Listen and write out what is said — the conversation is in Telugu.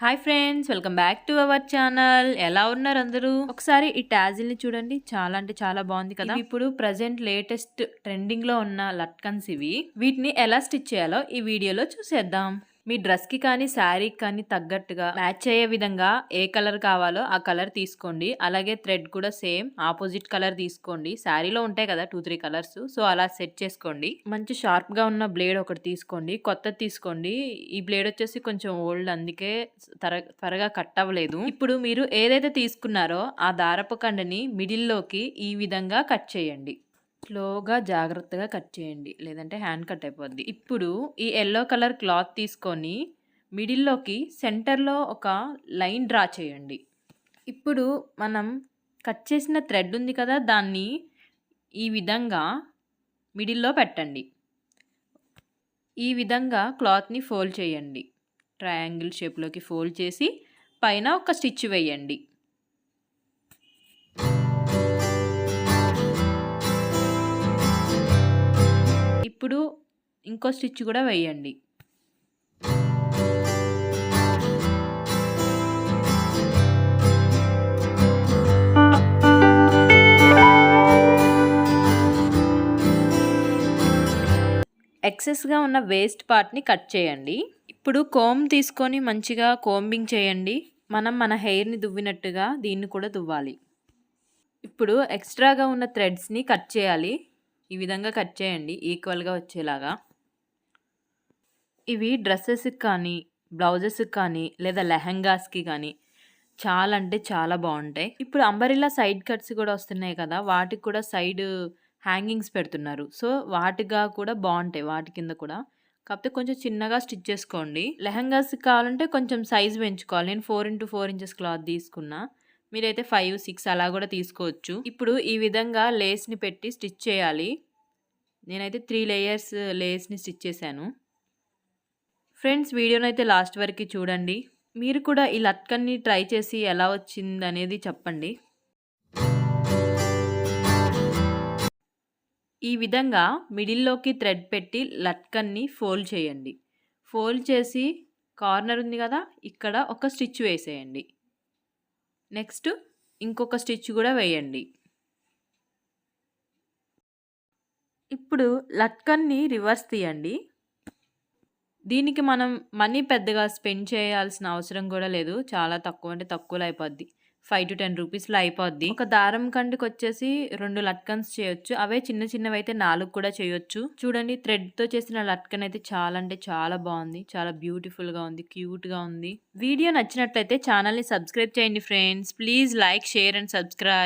Hi friends welcome back to our channel ఎలా ఉన్నారు అందరూ? ఒకసారి ఈ టాజిల్ని చూడండి. చాలా అంటే చాలా బాగుంది కదా? ఇప్పుడు ప్రజెంట్ లేటెస్ట్ ట్రెండింగ్లో ఉన్న లట్కన్స్ ఇవి. వీటిని ఎలా స్టిచ్ చేయాలో ఈ వీడియోలో చూసేద్దాం. మీ డ్రెస్కి కానీ శారీకి కానీ తగ్గట్టుగా మ్యాచ్ అయ్యే విధంగా ఏ కలర్ కావాలో ఆ కలర్ తీసుకోండి. అలాగే థ్రెడ్ కూడా సేమ్ ఆపోజిట్ కలర్ తీసుకోండి. శారీలో ఉంటాయి కదా టూ త్రీ కలర్స్. సో అలా సెట్ చేసుకోండి. మంచి షార్ప్గా ఉన్న బ్లేడ్ ఒకటి తీసుకోండి. కొత్తది తీసుకోండి. ఈ బ్లేడ్ వచ్చేసి కొంచెం ఓల్డ్ అందుకే త్వర త్వరగా కట్ అవ్వలేదు. ఇప్పుడు మీరు ఏదైతే తీసుకున్నారో ఆ దారపు కండని మిడిల్లోకి ఈ విధంగా కట్ చేయండి. స్లోగా జాగ్రత్తగా కట్ చేయండి. లేదంటే హ్యాండ్ కట్ అయిపోద్ది. ఇప్పుడు ఈ ఎల్లో కలర్ క్లాత్ తీసుకొని మిడిల్లోకి సెంటర్లో ఒక లైన్ డ్రా చేయండి. ఇప్పుడు మనం కట్ చేసిన థ్రెడ్ ఉంది కదా దాన్ని ఈ విధంగా మిడిల్లో పెట్టండి. ఈ విధంగా క్లాత్ని ఫోల్డ్ చేయండి. ట్రయాంగిల్ షేప్లోకి ఫోల్డ్ చేసి పైన ఒక స్టిచ్ వేయండి. ఇప్పుడు ఇంకో స్టిచ్ కూడా వేయండి. ఎక్సెస్గా ఉన్న వేస్ట్ పార్ట్ని కట్ చేయండి. ఇప్పుడు కోమ్ తీసుకొని మంచిగా కోంబింగ్ చేయండి. మనం మన హెయిర్ని దువ్వినట్టుగా దీన్ని కూడా దువ్వాలి. ఇప్పుడు ఎక్స్ట్రాగా ఉన్న థ్రెడ్స్ని కట్ చేయాలి. ఈ విధంగా కట్ చేయండి ఈక్వల్గా వచ్చేలాగా. ఇవి డ్రెస్సెస్కి కానీ బ్లౌజెస్కి కానీ లేదా లెహంగాస్కి కానీ చాలా అంటే చాలా బాగుంటాయి. ఇప్పుడు అంబరిలా సైడ్ కట్స్ కూడా వస్తున్నాయి కదా వాటికి కూడా సైడ్ హ్యాంగింగ్స్ పెడుతున్నారు. సో వాటిగా కూడా బాగుంటాయి వాటి కింద కూడా. కాకపోతే కొంచెం చిన్నగా స్టిచ్ చేసుకోండి. లెహంగాస్కి కావాలంటే కొంచెం సైజ్ పెంచుకోవాలి. నేను four into four inches cloth తీసుకున్నా. మీరైతే ఫైవ్ సిక్స్ అలా కూడా తీసుకోవచ్చు. ఇప్పుడు ఈ విధంగా లేస్ని పెట్టి స్టిచ్ చేయాలి. నేనైతే త్రీ లేయర్స్ లేస్ని స్టిచ్ చేశాను. ఫ్రెండ్స్ వీడియోని అయితే లాస్ట్ వరకు చూడండి. మీరు కూడా ఈ లట్కన్ని ట్రై చేసి ఎలా వచ్చింది అనేది చెప్పండి. ఈ విధంగా మిడిల్లోకి థ్రెడ్ పెట్టి లట్కన్ని ఫోల్డ్ చేయండి. ఫోల్డ్ చేసి కార్నర్ ఉంది కదా ఇక్కడ ఒక స్టిచ్ వేసేయండి. నెక్స్ట్ ఇంకొక స్టిచ్ కూడా వేయండి. ఇప్పుడు లట్కన్ని రివర్స్ తీయండి. దీనికి మనం మనీ పెద్దగా స్పెండ్ చేయాల్సిన అవసరం కూడా లేదు. చాలా తక్కువ అంటే తక్కువలో అయిపోద్ది. ఫైవ్ టు టెన్ రూపీస్లో అయిపోద్ది. ఒక దారం కంటికి వచ్చేసి రెండు లట్కన్స్ చేయొచ్చు. అవే చిన్న చిన్నవి అయితే నాలుగు కూడా చేయొచ్చు. చూడండి థ్రెడ్తో చేసిన లట్కన్ అయితే చాలా అంటే చాలా బాగుంది. చాలా బ్యూటిఫుల్గా ఉంది క్యూట్గా ఉంది. వీడియో నచ్చినట్లయితే ఛానల్ని సబ్స్క్రైబ్ చేయండి friends. Please like share and subscribe.